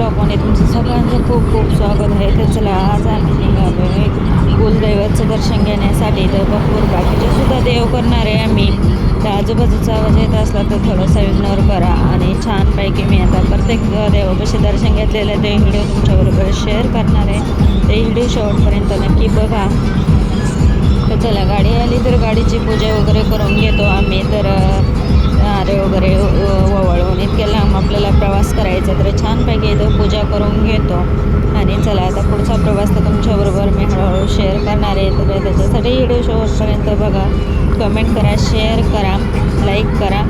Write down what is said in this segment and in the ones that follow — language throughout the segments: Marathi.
ब्लॉगमध्ये तुमचं सगळ्यांचं खूप खूप स्वागत आहे. तर चला आज आम्ही निघालो आहे कुलदैवाचं दर्शन घेण्यासाठी. तर भरपूर बाकीचे सुद्धा देव करणार आहे आम्ही. तर आजूबाजूचा आवाज येत असला तर थोडासा इग्नोर करा आणि छानपैकी मी आता प्रत्येक देवापाशी दर्शन घेतलेलं ते व्हिडिओ तुमच्याबरोबर शेअर करणार आहे. ते व्हिडिओ शेवटपर्यंत नक्की बघा. तर चला गाडी आली तर गाडीची पूजा वगैरे करून घेतो आम्ही. तर नारे वगैरे वळवून इतक्या लांब आपल्याला प्रवास करायचा तर छानपैकी इथं पूजा करून घेतो. आणि चला आता पुढचा प्रवास तर तुमच्याबरोबर मी हळूहळू शेअर करणार आहे. तर त्याच्यासाठी व्हिडिओ शेवटपर्यंत बघा. कमेंट करा शेअर करा लाईक करा.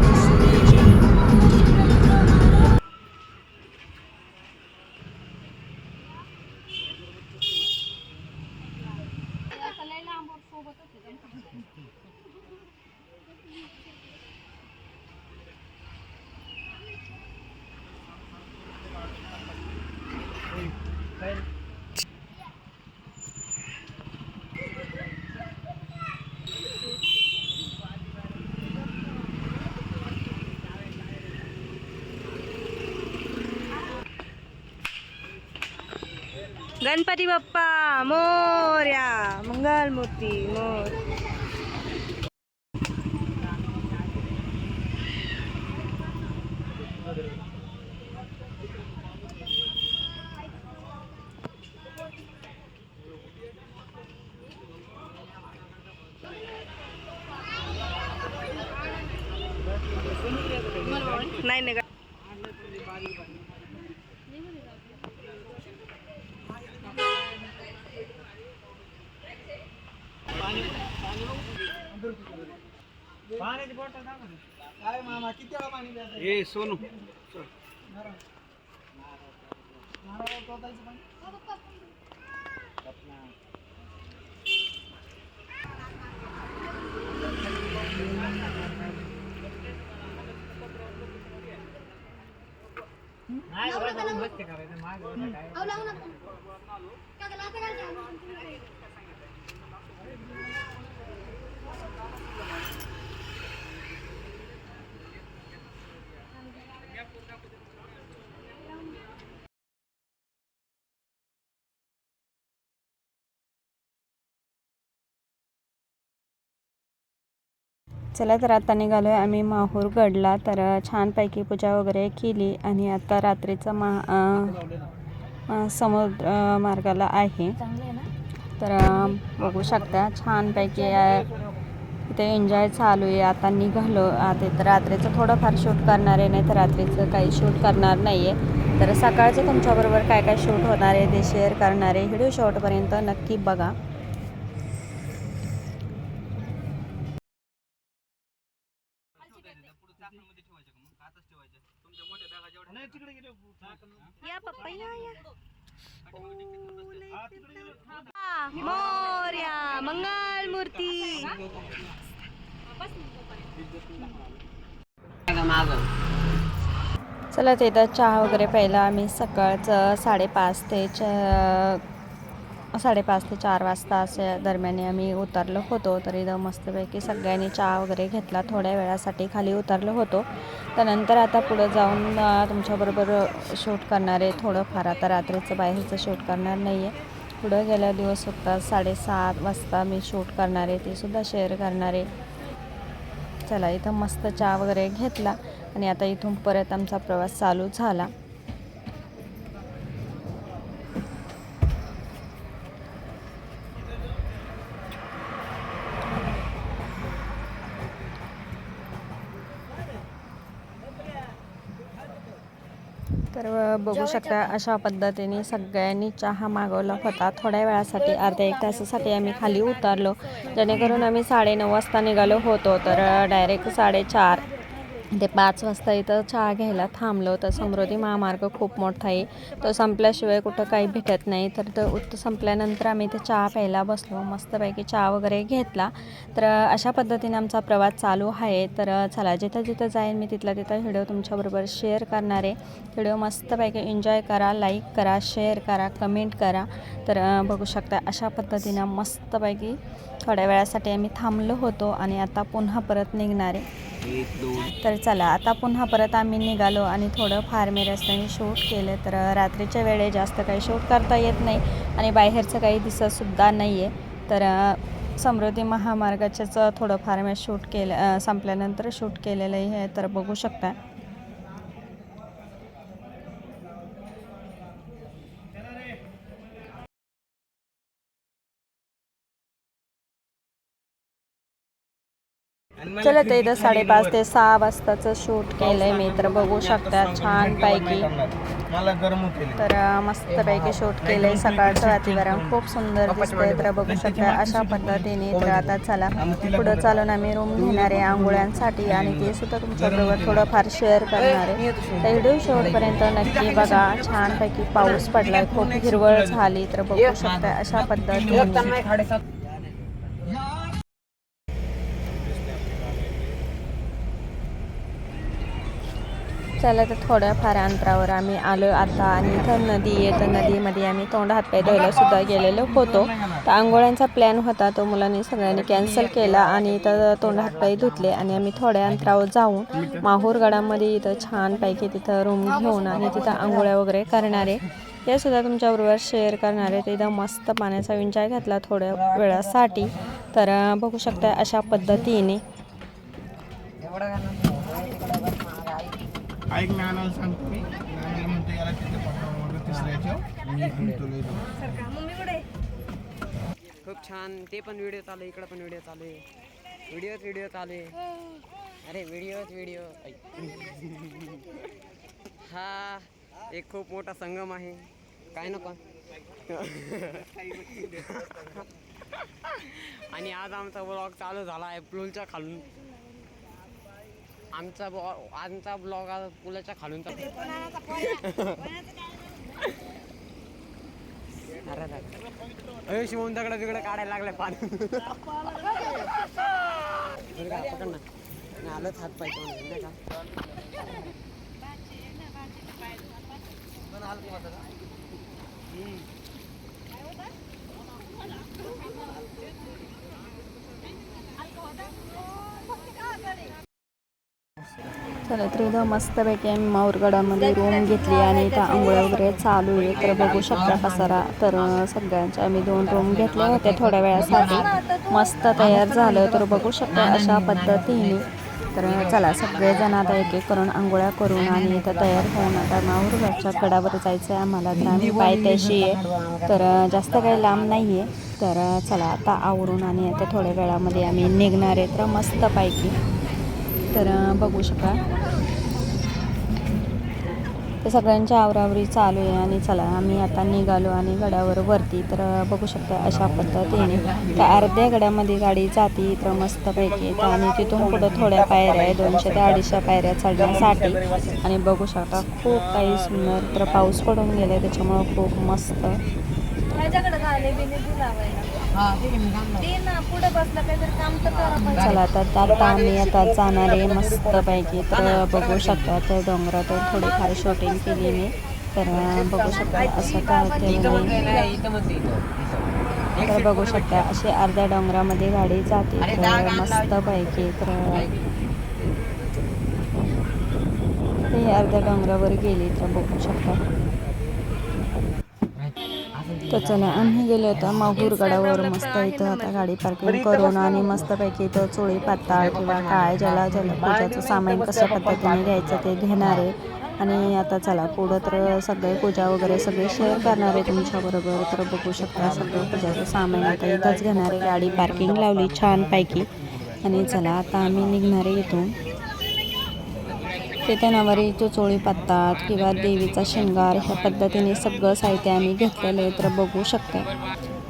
गणपती बाप्पा मोर्या मंगलमूर्ती मोर. नाही नाही काय मामा किती वेळा पाणी प्यायचं ए सोनू. नारळावर ओतायचं पाणी चला तर आता निघालो आहे आम्ही माहूरगडला. तर छानपैकी पूजा वगैरे केली आणि आता रात्रीचा मा समुद्र मार्गाला आहे. तर बघू शकता छानपैकी इथे एन्जॉय चालू आहे. आता निघालो. आता तर रात्रीचं थोडंफार शूट करणार आहे नाही तर रात्रीचं काही शूट करणार नाही आहे तर सकाळचं तुमच्याबरोबर काय काय शूट होणार आहे ते शेअर करणार आहे. व्हिडिओ शेवटपर्यंत नक्की बघा. या पप्पा या या. मोर्या मंगल मूर्ती. चला ते तर चहा वगैरे प्यायला आम्ही सकाळचं साडेपाच ते साडेपाच ते चार वाजता असे दरम्याने आम्ही उतरलो होतो. तर इथं मस्तपैकी सगळ्यांनी चहा वगैरे घेतला. थोड्या वेळासाठी खाली उतरलो होतो. त्यानंतर आता पुढं जाऊन तुमच्याबरोबर शूट करणार आहे थोडंफार. आता रात्रीचं बाहेरचं शूट करणार नाही आहे पुढं गेल्या दिवस होता साडेसात वाजता मी शूट करणार आहे. ते सुद्धा शेअर करणार आहे. चला इथं मस्त चहा वगैरे घेतला आणि आता इथून परत आमचा प्रवास चालू झाला तर अ, बघू शकता अशा पद्धतीने सगळ्यांनी चहा मागवला होता. थोड्या वेळासाठी अर्ध्या एक तासासाठी आम्ही खाली उतरलो. जेणेकरून आम्ही साडेनऊ वाजता निघालो होतो. तर डायरेक्ट साडेचार ते पाच वाजता इथं चहा घ्यायला थांबलो. तर समृद्धी महामार्ग खूप मोठा आहे. तो संपल्याशिवाय कुठं काही भेटत नाही. तर तो संपल्यानंतर आम्ही इथे चहा प्यायला बसलो. मस्तपैकी चहा वगैरे घेतला. तर अशा पद्धतीने आमचा प्रवास चालू आहे. तर चला जिथं जिथं जाईन मी तिथला तिथं व्हिडिओ तुमच्याबरोबर शेअर करणार आहे. व्हिडिओ मस्तपैकी एन्जॉय करा लाईक करा शेअर करा कमेंट करा. तर बघू शकता अशा पद्धतीनं मस्तपैकी थोड्या वेळासाठी आम्ही थांबलो होतो आणि आता पुन्हा परत निघणार आहे. एक दोन तर चला आता पुन्हा परत आम्ही निघालो आणि थोडं फार मी रस्त्याने शूट केलं. तर रात्रीच्या वेळे जास्त काही शूट करता येत नाही आणि बाहेरचं काही दिसतसुद्धा नाही आहे तर समृद्धी महामार्गाचंच थोडं फार मी शूट केलं संपल्यानंतर शूट केलेलं आहे. तर बघू शकता. चला तर इथं साडेपाच ते सहा वाजताचं शूट केलंय मी तर बघू शकता गरम होते तर अं, मस्तपैकी शूट केलंय सकाळचं वातावरण खूप सुंदर दिसतंय तर बघू शकता. अशा पद्धतीने तर आता चला. पुढं चालून आम्ही रूम घेणार आहे आंघोळ्यांसाठी आणि ते सुद्धा तुमच्याबरोबर थोडंफार शेअर करणार आहे. तर व्हिडिओ शेवटपर्यंत नक्की बघा. छानपैकी पाऊस पडलाय. खूप हिरवळ झाली तर बघू शकता. अशा पद्धतीने चला तर थोड्याफार अंतरावर आम्ही आलो. आता आणि इथं नदी आहे. तर नदीमध्ये आम्ही तोंड हातपाय धुवायला सुद्धा गेलेलो होतो. तर आंघोळ्यांचा प्लॅन होता. तो मुलांनी सगळ्यांनी कॅन्सल केला आणि इथं तोंड हातपाय धुतले आणि आम्ही थोड्या अंतरावर जाऊन माहूरगडामध्ये इथं छानपैकी तिथं रूम घेऊन आणि तिथं आंघोळ्या वगैरे करणारे. हे सुद्धा तुमच्याबरोबर शेअर करणार. आहे तिथं मस्त पाण्याचा विंचाय घातला थोड्या वेळासाठी. तर बघू शकता अशा पद्धतीने. ऐक आणायला सांगतो मी. नानाला म्हणतो याला तिथे तिसऱ्याच्या. मी जाऊ. खूप छान. ते पण व्हिडिओ चालू आहे इकडं पण व्हिडिओ चालू आहे. व्हिडिओच व्हिडिओ चालू आहे. अरे व्हिडिओच व्हिडिओ हा एक खूप मोठा संगम आहे. काय नको? आणि आज आमचा ब्लॉग चालू झाला आहे पुलच्या खालून. आमचा ब्लॉग आमचा ब्लॉग पुलाच्या खालून अरे अरे शिवून दगड तिकडे काढायला लागलाय पाणी पकड ना. नाही आलंच हात पाय का? चला तर इथं मस्तपैकी आम्ही माऊरगडामध्ये रूम घेतली आणि इथं आंघोळ्या वगैरे चालू आहे. तर बघू शकता पसारा तर सगळ्यांच्या आम्ही दोन रूम घेतल्या होत्या थोड्या वेळासाठी. मस्त तयार झालं तर बघू शकता अशा पद्धतीने. तर चला सगळेजण आता एक एक करून आंघोळ्या करून आणि इथं तयार होऊन आता माहूरगडच्या गडावर जायचं आहे आम्हाला. तर आम्ही पायथ्याशी आहे. तर जास्त काही लांब नाही आहे तर चला आता आवरून आणि आता थोड्या वेळामध्ये आम्ही निघणार आहे. तर मस्तपैकी तर बघू शका तर सगळ्यांच्या आवरावरी चालू आहे आणि चला आम्ही आता निघालो आणि गड्यावर वरती. तर बघू शकता अशा पद्धतीने. तर अर्ध्या गड्यामध्ये गाडी जाते तर मस्तपैकी तर आणि तिथून पुढं थोड्या पायऱ्या आहे दोनशे ते अडीचशे पायऱ्या चढण्यासाठी. आणि बघू शकता खूप काही सुंदर तर पाऊस पडून गेला त्याच्यामुळं खूप मस्त. चला तर आता आम्ही आता जाणार आहे मस्तपैकी तर बघू शकता तर डोंगरातून थोडीफार शूटिंग केली मी. तर बघू शकता असं काय तर बघू शकता अशी अर्ध्या डोंगरामध्ये गाडी जाते. तर मस्तपैकी तर ते अर्ध्या डोंगरावर गेली तर बघू शकता. तर चला आम्ही गेलो होतो माहूर गडावर मस्त इथं आता गाडी पार्किंग करून आणि मस्तपैकी इथं चोळी पाताळ किंवा काय ज्याला ज्याला पूजाचं सामान कशा पद्धतीने घ्यायचं ते घेणार आहे. आणि आता चला पुढं तर सगळे पूजा वगैरे सगळे शेअर करणार आहे तुमच्याबरोबर. तर बघू शकता सगळं पूजाचं सामान आता इथंच घेणार आहे. गाडी पार्किंग लावली छानपैकी. आणि चला आता आम्ही निघणार आहे इथून. ते नवारी जो चोळी किंवा देवीचा शृंगार ह्या पद्धतीने सगळं साहित्य आम्ही घेतलेलं आहे तर बघू शकते.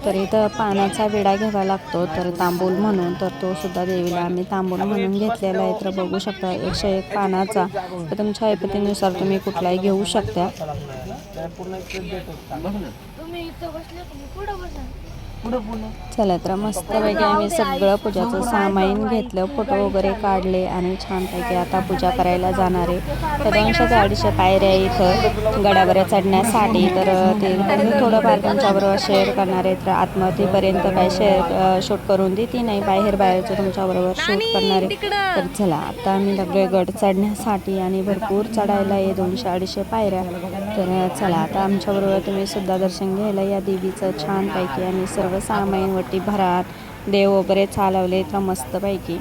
तर इथं पानाचा विडा घ्यावा लागतो तर तांबूल म्हणून तर तो सुद्धा देवीला आम्ही तांबूल म्हणून घेतलेला आहे तर बघू शकता एकशे एक पानाचा. तर तुमच्या ऐपतीनुसार तुम्ही कुठलाही घेऊ शकता. चला तर मस्तपैकी आम्ही सगळं पूजाचं सामान घेतलं फोटो वगैरे काढले आणि छानपैकी आता पूजा करायला जाणार आहे. तर दोनशे ते अडीचशे पायऱ्या इथं. गडावर चढण्यासाठी तर ते मी थोडंफार तुमच्याबरोबर शेअर करणार आहे. तर आत्महतीपर्यंत काय शेअर शूट करून देते नाही बाहेर बाहेरचं तुमच्याबरोबर शूट करणार आहे. तर चला आता आम्ही लागलोय गड चढण्यासाठी आणि भरपूर चढायला आहे दोनशे अडीचशे पायऱ्या. तर चला आता आमच्याबरोबर तुम्ही सुद्धा दर्शन घ्यायला या देवीचं छानपैकी आणि सर्व सामान वटी भरात देव वगैरे चालवले तर मस्तपैकी.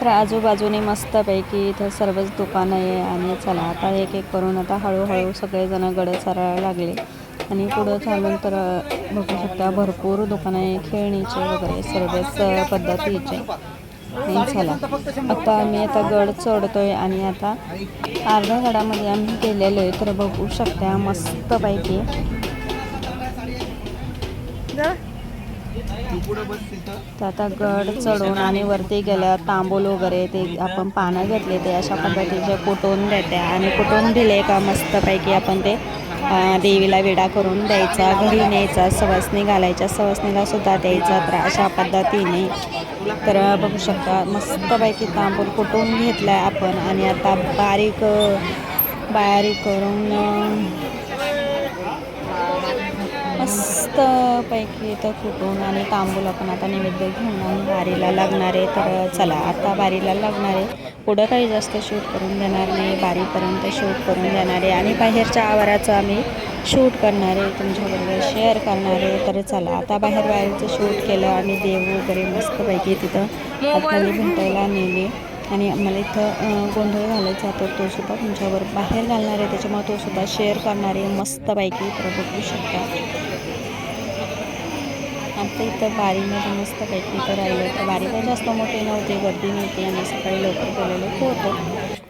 तर आजूबाजूने मस्तपैकी इथं सर्वच दुकानं आहे आणि चला आता एक एक करून आता हळूहळू सगळेजण गड चरायला लागले. आणि पुढं चालून तर बघू शकता भरपूर दुकानं आहे खेळणीचे वगैरे सर्वच पद्धतीचे. चला आता आम्ही आता गड चढतोय आणि आता अर्ध्या गडामध्ये आम्ही गेलेलो आहे तर बघू शकता मस्तपैकी. तू पुढं बस तिथं तर आता गड चढून आणि वरती गेल्यावर तांबूल वगैरे ते आपण पानं घेतले ते अशा पद्धतीचे कुटून देते आणि कुटून दिले का मस्तपैकी आपण ते देवीला विडा करून द्यायचा घरी न्यायचा सवासणी घालायच्या सवसणीला सुद्धा द्यायचा तर अशा पद्धतीने. तर बघू शकता मस्तपैकी तांबूल कुटून घेतला आहे आपण आणि आता बारीक बारीक करून मस्तपैकी तर पैकी कुटून आणि तांबूल आपण आता नैवेद्य घेऊन बारीला लागणार आहे. तर चला आता बारीला लागणार आहे. पुढं काही जास्त शूट करून देणार नाही बारीपर्यंत शूट करून देणार आहे. आणि बाहेरच्या आवाराचं आम्ही शूट करणार आहे तुमच्याबरोबर शेअर करणार आहे. तर चला आता बाहेर बाहेरचं शूट केलं आणि देव वगैरे मस्तपैकी तिथं आतमध्ये भेटायला नेले. आणि आम्हाला इथं गोंधळ घालायचा जातो तो सुद्धा तुमच्यावर बाहेर घालणार आहे. त्याच्यामुळे तो सुद्धा शेअर करणार आहे. मस्तपैकी तर बघू शकता. आता इथं बारीमध्ये मस्तपैकी इथं राहिलं तर बारी पण जास्त मोठी नव्हती गर्दी नव्हती आणि सकाळी लवकर गेलेलो होतो.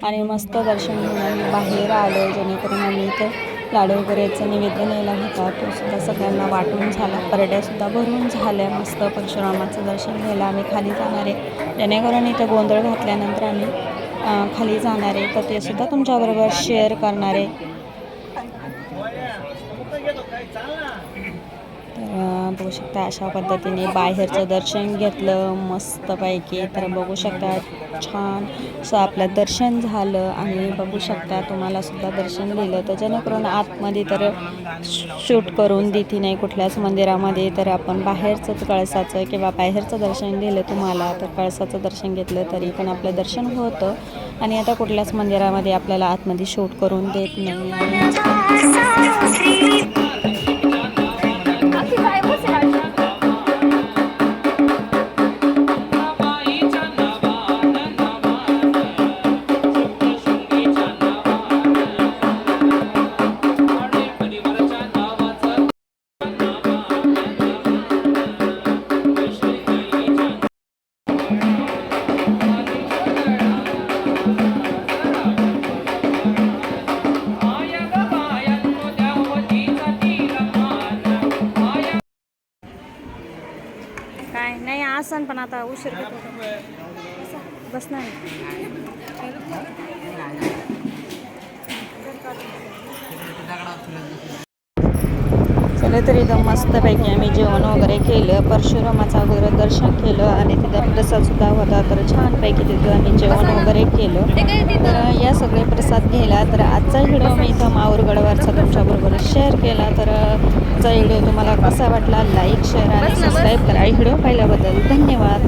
आणि मस्त दर्शन घेऊन बाहेर आलो जेणेकरून आम्ही इथं लाडू वगैरेचं निवेदन यायला होता. तो सुद्धा सगळ्यांना वाटून झाला. परड्यासुद्धा भरून झाल्या. मस्त परशुरामाचं दर्शन घ्यायला आम्ही खाली जाणार आहे. जेणेकरून इथं गोंधळ घातल्यानंतर आम्ही खाली जाणार आहे. तर ते सुद्धा तुमच्याबरोबर शेअर करणार आहे. बघू शकता अशा पद्धतीने बाहेरचं दर्शन घेतलं मस्तपैकी. तर बघू शकता छान असं आपलं दर्शन झालं आणि बघू शकता तुम्हाला सुद्धा दर्शन दिलं. तर जेणेकरून आतमध्ये तर शूट करून देते नाही कुठल्याच मंदिरामध्ये. तर आपण बाहेरचंच कळसाचं किंवा बाहेरचं दर्शन दिलं तुम्हाला तर कळसाचं दर्शन घेतलं तरी पण आपलं दर्शन होतं. आणि आता कुठल्याच मंदिरामध्ये आपल्याला आतमध्ये शूट करून देत नाही. आता उशीर बस चला तर इथं मस्तपैकी आम्ही जेवण वगैरे केलं. परशुरामाचं अगोदर दर्शन केलं आणि तिथं प्रसाद सुद्धा होता. तर छानपैकी तिथं आम्ही जेवण वगैरे केलं. तर या सगळे प्रसाद घ्यायला तर आजचा व्हिडिओ मी इथं माहूरगडवरचा तुमच्याबरोबर शेअर केला. तर आजचा व्हिडिओ तुम्हाला कसा वाटला? लाईक शेअर आणि सबस्क्राईब करा. व्हिडिओ पाहिल्याबद्दल धन्यवाद.